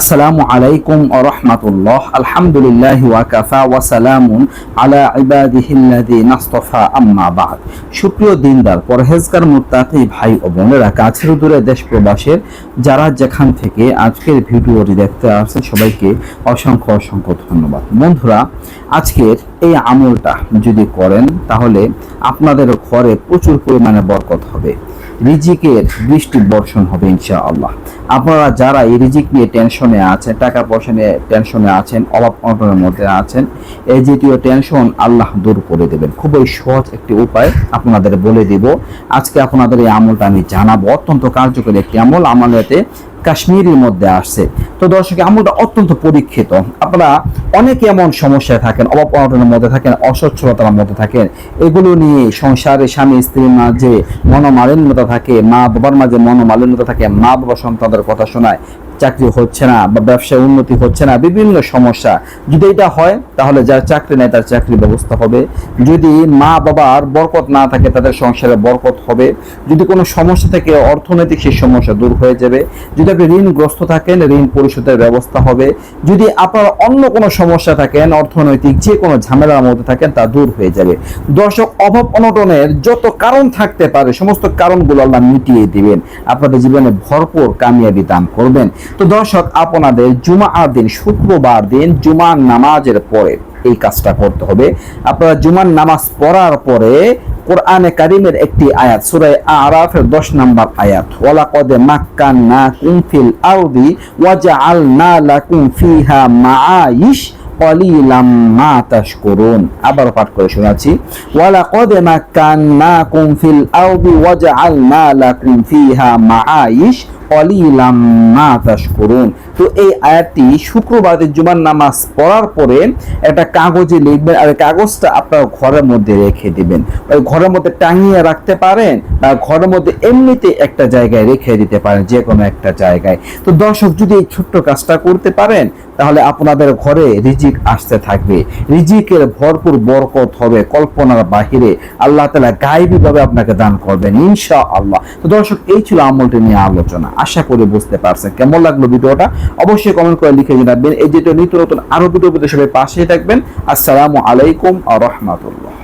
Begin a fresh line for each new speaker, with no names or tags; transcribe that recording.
আসসালামু আলাইকুম ও রহমাতুল্লাহ। আলহামদুলিল্লাহ ওয়াকাফা ওয়াসালামুন আলা ইবাদিহিল্লাযী নাস্তফা আম্মা বাদ। সুপ্রিয় দিনদার, পরহেজগার, মুত্তাকি ভাই ও বোনেরা, কাছের দূরে দেশ প্রবাসের যারা যেখান থেকে আজকের ভিডিওটি দেখতে আসছে সবাইকে অসংখ্য অসংখ্য ধন্যবাদ। বন্ধুরা, আজকের এই আমলটা যদি করেন, তাহলে আপনাদের ঘরে প্রচুর পরিমাণে বরকত হবে। রিজিকের বৃষ্টি বর্ষণ হবে ইনশা আল্লাহ আপনারা যারা এই রিজিক নিয়ে টেনশনে আছেন টাকা পয়সা নিয়ে টেনশনে আছেন, অভাব অনটনের মধ্যে আছেন, এই জাতীয় টেনশন আল্লাহ দূর করে দেবেন। খুবই সহজ একটি উপায় আপনাদের বলে দিব। আজকে আপনাদের এই আমলটা আমি জানাব। অত্যন্ত কার্যকরী একটি আমল। আমলেতে কাশ্মীরের মধ্যে আসছে। তো দর্শক আমলটা অত্যন্ত পরীক্ষিত। আপনারা অনেকে এমন সমস্যায় থাকেন, অভাব অনটনের মধ্যে থাকেন অসচ্ছলতার মধ্যে থাকেন। এগুলো নিয়ে সংসারে স্বামী, স্ত্রীর মাঝে মনোমালিন্যতা থাকে, মা বাবার মাঝে মনোমালিন্যতা থাকে, মা বাবা সন্তানদের কথা শোনায়, চাকরি হচ্ছে না বা ব্যবসায় উন্নতি হচ্ছে না, বিভিন্ন সমস্যা। যদি এটা হয়, তাহলে যার চাকরি নেয় তার চাকরির ব্যবস্থা হবে। যদি মা বাবার বরকত না থাকে, তাদের সংসারে বরকত হবে। যদি কোনো সমস্যা থেকে, অর্থনৈতিক সেই সমস্যা দূর হয়ে যাবে। যদি ঋণগ্রস্ত থাকেন, ঋণ পরিশোধের ব্যবস্থা হবে। যদি আপনার অন্য কোনো সমস্যা থাকেন, অর্থনৈতিক যে কোনো ঝামেলার মধ্যে থাকেন, তা দূর হয়ে যাবে। দর্শক, অভাব অনটনের যত কারণ থাকতে পারে, সমস্ত কারণগুলো আল্লাহ মিটিয়ে দিবেন। আপনাদের জীবনে ভরপুর কামিয়াবি দান করবেন। তো দর্শক, আপনাদের জুমা দিন, শুক্রবার দিন, জুমার নামাজের পরে এই কাজটা করতে হবে। আপনারা জুমার নামাজ পড়ার পরে কোরআনে কারিমের একটি আয়াত সুরায় আরাফের 10 নম্বর আয়াত, ওয়ালাকাদ মাক্কান্না কুম ফিল আল না লাকুম ফিহা মাআইশ কলিলাম মা তাশকুরুন। আবার পাঠ করে শোনাচ্ছি, ওয়ালাকাদ মাক্কান্নাকুম ফিল আল না লাকুম ফিহা মাআইশ কলিলাম মা তাশকুরুন তো এই আয়াতটি শুক্রবারের জুমার নামাজ পড়ার পরে একটা কাগজে লিখবেন আর কাগজটা আপনার ঘরের মধ্যে রেখে দিবেন। ওই ঘরের মধ্যে টাঙিয়ে রাখতে পারেন বা ঘরের মধ্যে এমনিতে একটা জায়গায় রেখে দিতে পারেন যে কোনো একটা জায়গায়। তো দর্শক, যদি এই ছোট্ট কাজটা করতে পারেন, তাহলে আপনাদের ঘরে রিজিক আসতে থাকবে। রিজিকের ভরপুর বরকত হবে কল্পনার বাহিরে। আল্লাহ তালা গায়েবিভাবে আপনাকে দান করবেন ইনশা আল্লাহ তো দর্শক, এই ছিল আমলটি নিয়ে আলোচনা। আশা করে বুঝতে পারছেন। কেমন লাগল ভিডিওটা? অবশ্যই কমেন্ট করে লিখে জানাবেন। এই যেটা নিত্য নতুন আরও ভিডিও পেতে সবাই পাশে থাকবেন। আসসালামু আলাইকুম আ রহমাতুল্লাহ।